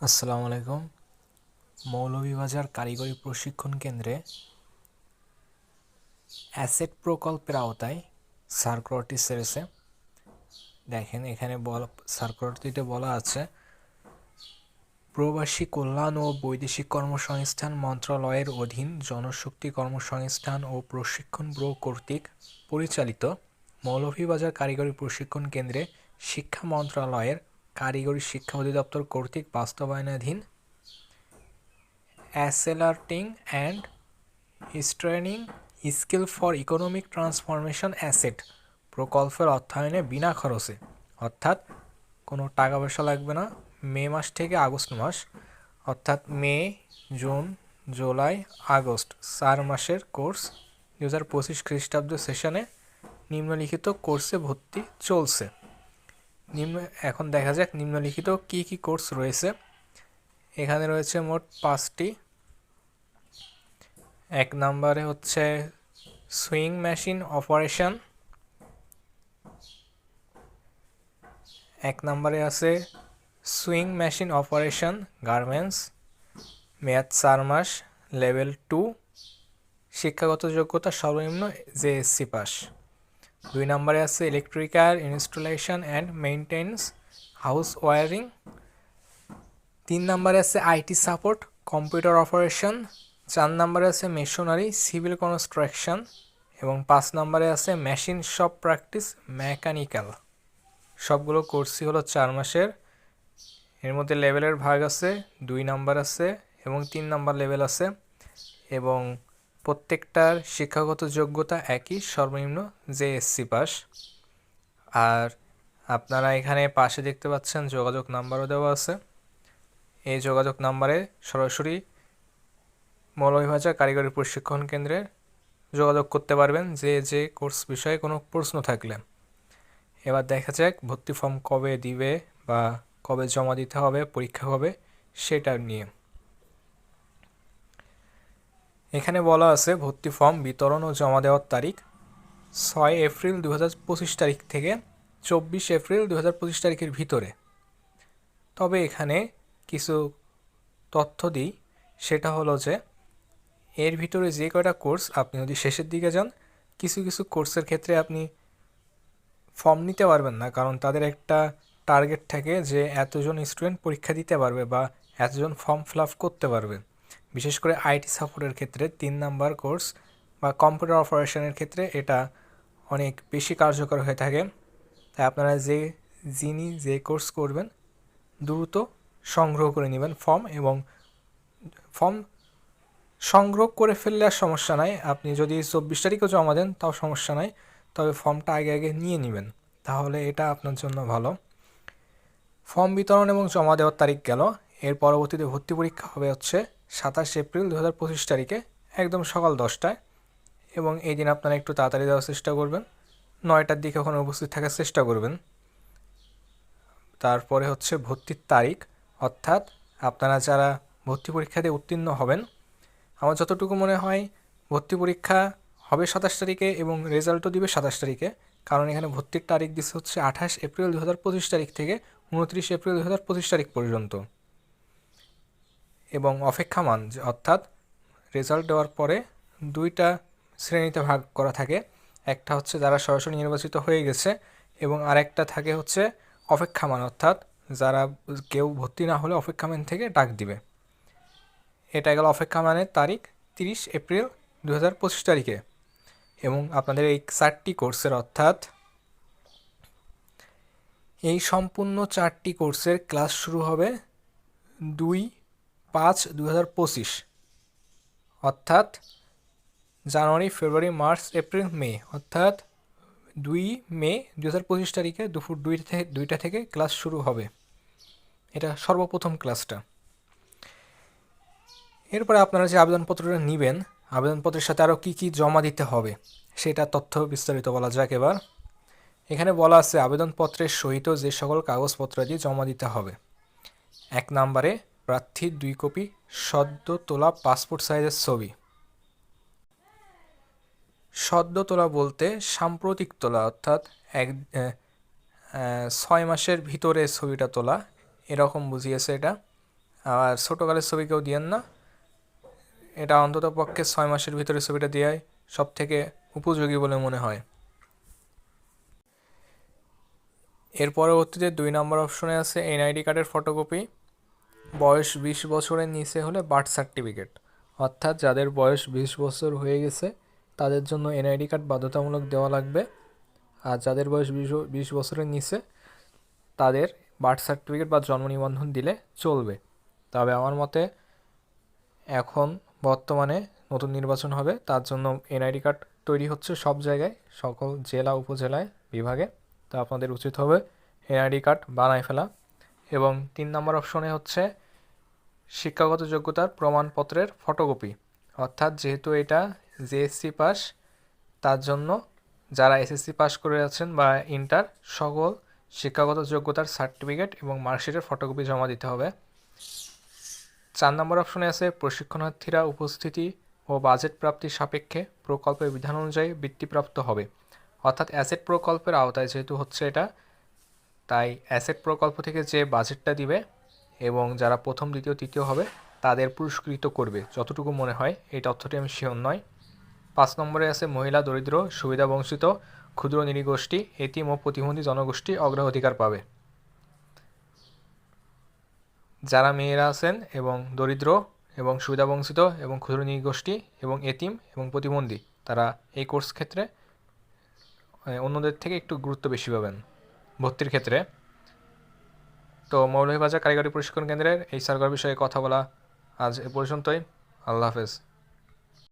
আসসালামু আলাইকুম। মৌলভীবাজার কারিগরি প্রশিক্ষণ কেন্দ্রে অ্যাসেট প্রকল্পের আওতায় সার্কুলারটি সেরেছে। দেখেন, এখানে বলা, সার্কুলারটিতে বলা আছে, প্রবাসী কল্যাণ ও বৈদেশিক কর্মসংস্থান মন্ত্রণালয়ের অধীন জনশক্তি কর্মসংস্থান ও প্রশিক্ষণ ব্যুরো কর্তৃক পরিচালিত মৌলভীবাজার কারিগরি প্রশিক্ষণ কেন্দ্রে শিক্ষা মন্ত্রণালয়ের কারিগরি শিক্ষা অধিদপ্তর কর্তৃক বাস্তবায়নাধীন accelerating and strengthening skill for economic transformation asset প্রকল্পের অর্থায়নে বিনা খরচে। অর্থাৎ কোনো টাকা পয়সা লাগবে না। মে মাস থেকে আগস্ট মাস, অর্থাৎ মে, জুন, জুলাই, আগস্ট চার মাসের কোর্স দু হাজার পঁচিশ খ্রিস্টাব্দ সেশনে নিম্নলিখিত কোর্সে ভর্তি চলছে। নিম্ন, এখন দেখা যাক নিম্নলিখিত কি কি কোর্স রয়েছে। এখানে রয়েছে মোট পাঁচটি। এক নম্বরে হচ্ছে সুইং মেশিন অপারেশন। এক নম্বরে আছে সুইং মেশিন অপারেশন, গার্মেন্টস, মেয়াদ চার মাস, লেভেল টু, শিক্ষাগত যোগ্যতা সর্বনিম্ন জেএসসি পাস। দুই নম্বরে আছে electrical installation and maintenance house wiring তিন নম্বরে আছে আইটি সাপোর্ট কম্পিউটার অপারেশন চার নম্বরে আছে মেশনারি সিভিল কনস্ট্রাকশন এবং পাঁচ নম্বরে আছে মেশিন শপ প্র্যাকটিস মেকানিক্যাল সবগুলো কোর্সই হলো চার মাসের। এর মধ্যে লেভেলের ভাগ আছে, দুই নাম্বার আছে এবং তিন নাম্বার লেভেল আছে। এবং প্রত্যেকটার শিক্ষাগত যোগ্যতা একই, সর্বনিম্ন জেএসসি পাস আর আপনারা এখানে পাশে দেখতে পাচ্ছেন যোগাযোগ নাম্বারও দেওয়া আছে। এই যোগাযোগ নাম্বারে সরাসরি মৌলভীবাজার কারিগরি প্রশিক্ষণ কেন্দ্রে যোগাযোগ করতে পারবেন যে যে কোর্স বিষয়ে কোনো প্রশ্ন থাকলে। এবার দেখা যাক ভর্তি ফর্ম কবে দিবে বা কবে জমা দিতে হবে, পরীক্ষা হবে, সেটা নিয়ে। এখানে বলা আছে ভর্তি ফর্ম বিতরণ ও জমা দেওয়ার তারিখ ছয় এপ্রিল দু হাজার পঁচিশ তারিখ থেকে চব্বিশ এপ্রিল দু হাজার পঁচিশ তারিখের ভিতরে। তবে এখানে কিছু তথ্য দিই। সেটা হলো যে, এর ভিতরে যে কয়টা কোর্স আপনি যদি শেষের দিকে যান, কিছু কিছু কোর্সের ক্ষেত্রে আপনি ফর্ম নিতে পারবেন না, কারণ তাদের একটা টার্গেট থাকে যে এতজন স্টুডেন্ট পরীক্ষা দিতে পারবে বা এতজন ফর্ম ফিল করতে পারবে। বিশেষ করে আইটি সাপোর্টের ক্ষেত্রে তিন নাম্বার কোর্স বা কম্পিউটার অপারেশনের ক্ষেত্রে এটা অনেক বেশি কার্যকর হয়ে থাকে। তাই আপনারা যে যিনি যে কোর্স করবেন, দ্রুত সংগ্রহ করে নেবেন ফর্ম এবং ফর্ম সংগ্রহ করে ফেললে আর সমস্যা নাই। আপনি যদি চব্বিশ তারিখেও জমা দেন, তাও সমস্যা নাই। তবে ফর্মটা আগে আগে নিয়ে নেবেন। তাহলে এটা আপনার জন্য ভালো। ফর্ম বিতরণ এবং জমা দেওয়ার তারিখ গেল। এর পরবর্তীতে ভর্তি পরীক্ষা হবে হচ্ছে সাতাশ এপ্রিল দু হাজার পঁচিশ তারিখে, একদম সকাল দশটায়। এবং এই দিন আপনারা একটু তাড়াতাড়ি দেওয়ার চেষ্টা করবেন। নয়টার দিকে ওখানে উপস্থিত থাকার চেষ্টা করবেন। তারপরে হচ্ছে ভর্তির তারিখ। অর্থাৎ আপনারা যারা ভর্তি পরীক্ষা দিয়ে উত্তীর্ণ হবেন, আমার যতটুকু মনে হয় ভর্তি পরীক্ষা হবে সাতাশ তারিখে এবং রেজাল্টও দিবে সাতাশ তারিখে। কারণ এখানে ভর্তির তারিখ দিচ্ছে হচ্ছে আঠাশ এপ্রিল দু হাজার পঁচিশ তারিখ থেকে উনত্রিশ এপ্রিল দু হাজার পঁচিশ তারিখ পর্যন্ত। এবং অপেক্ষামান অর্থাৎ রেজাল্ট দেওয়ার পরে দুইটা শ্রেণীতে ভাগ করা থাকে। একটা হচ্ছে যারা সরাসরি নির্বাচিত হয়ে গেছে এবং আরেকটা থাকে হচ্ছে অপেক্ষামান, অর্থাৎ যারা কেউ ভর্তি না হলে অপেক্ষামান থেকে ডাক দিবে। এটা গেল অপেক্ষামানের তারিখ, তিরিশ এপ্রিল দু হাজার পঁচিশ তারিখে। এবং আপনাদের এই চারটি কোর্সের অর্থাৎ এই সম্পূর্ণ চারটি কোর্সের ক্লাস শুরু হবে দুই পাঁচ দু অর্থাৎ জানুয়ারি, ফেব্রুয়ারি, মার্চ, এপ্রিল, মে। অর্থাৎ দুই মে দু হাজার পঁচিশ তারিখে দুপুর দুইটা থেকে দুইটা থেকে ক্লাস শুরু হবে। এটা সর্বপ্রথম ক্লাসটা। এরপরে আপনারা যে আবেদনপত্রটা নেবেন, আবেদনপত্রের সাথে আরও কী কী জমা দিতে হবে, সেটা তথ্য বিস্তারিত বলা যাক এবার। এখানে বলা আছে, আবেদনপত্রের সহিত যে সকল কাগজপত্র দিয়ে জমা দিতে হবে। এক নম্বরে প্রার্থীর দুই কপি সদ্য তোলা পাসপোর্ট সাইজের ছবি। সদ্য তোলা বলতে সাম্প্রতিক তোলা, অর্থাৎ এক ছয় মাসের ভিতরে ছবিটা তোলা। এরকম বুঝিয়েছে এটা। আর ছোটোকালের ছবি কেউ দিয়েন না। এটা অন্তত পক্ষে ছয় মাসের ভিতরে ছবিটা দেওয়াই সব থেকে উপযোগী বলে মনে হয়। এর পরবর্তীতে দুই নম্বর অপশনে আছে এনআইডি কার্ডের ফটোকপি। বয়স বিশ বছরের নিচে হলে বার্থ সার্টিফিকেট। অর্থাৎ যাদের বয়স বিশ বছর হয়ে গেছে, তাদের জন্য এনআইডি কার্ড বাধ্যতামূলক দেওয়া লাগবে। আর যাদের বয়স বিশ বিশ বছরের নিচে, তাদের বার্থ সার্টিফিকেট বা জন্ম নিবন্ধন দিলে চলবে। তবে আমার মতে, এখন বর্তমানে নতুন নির্বাচন হবে, তার জন্য এনআইডি কার্ড তৈরি হচ্ছে সব জায়গায়, সকল জেলা, উপজেলায়, বিভাগে। তো আপনাদের উচিত হবে এনআইডি কার্ড বানায় ফেলা। এবং তিন নম্বর অপশনে হচ্ছে শিক্ষাগত যোগ্যতার প্রমাণপত্রের ফটোকপি। অর্থাৎ যেহেতু এটা জেএসসি পাস, তার জন্য যারা এসএসসি পাস করে আছেন বা ইন্টার, সকল শিক্ষাগত যোগ্যতার সার্টিফিকেট এবং মার্কশিটের ফটোকপি জমা দিতে হবে। চার নম্বর অপশনে আছে প্রশিক্ষণার্থীরা উপস্থিতি ও বাজেট প্রাপ্তির সাপেক্ষে প্রকল্পের বিধান অনুযায়ী বৃত্তিপ্রাপ্ত হবে। অর্থাৎ অ্যাসেট প্রকল্পের আওতায় যেহেতু হচ্ছে এটা, তাই অ্যাসেট প্রকল্প থেকে যে বাজেটটা দিবে এবং যারা প্রথম, দ্বিতীয়, তৃতীয় হবে, তাদের পুরস্কৃত করবে। যতটুকু মনে হয়, এই তথ্যটি আমি শিওর নয়। পাঁচ নম্বরে আছে মহিলা, দরিদ্র, সুবিধাবঞ্চিত, ক্ষুদ্র নৃগোষ্ঠী এতিম ও প্রতিবন্ধী জনগোষ্ঠী অগ্রাধিকার পাবে। যারা মেয়েরা আছেন এবং দরিদ্র এবং সুবিধাবঞ্চিত এবং ক্ষুদ্র নৃগোষ্ঠী এবং এতিম এবং প্রতিবন্ধী, তারা এই কোর্স ক্ষেত্রে অন্যদের থেকে একটু গুরুত্ব বেশি পাবেন। ভর্তির ক্ষেত্রে তো মৌলভীবাজার কারিগরি প্রশিক্ষণ কেন্দ্রের এই সার্কার বিষয়ে কথা বলা আজ এ পর্যন্তই। আল্লাহ হাফেজ।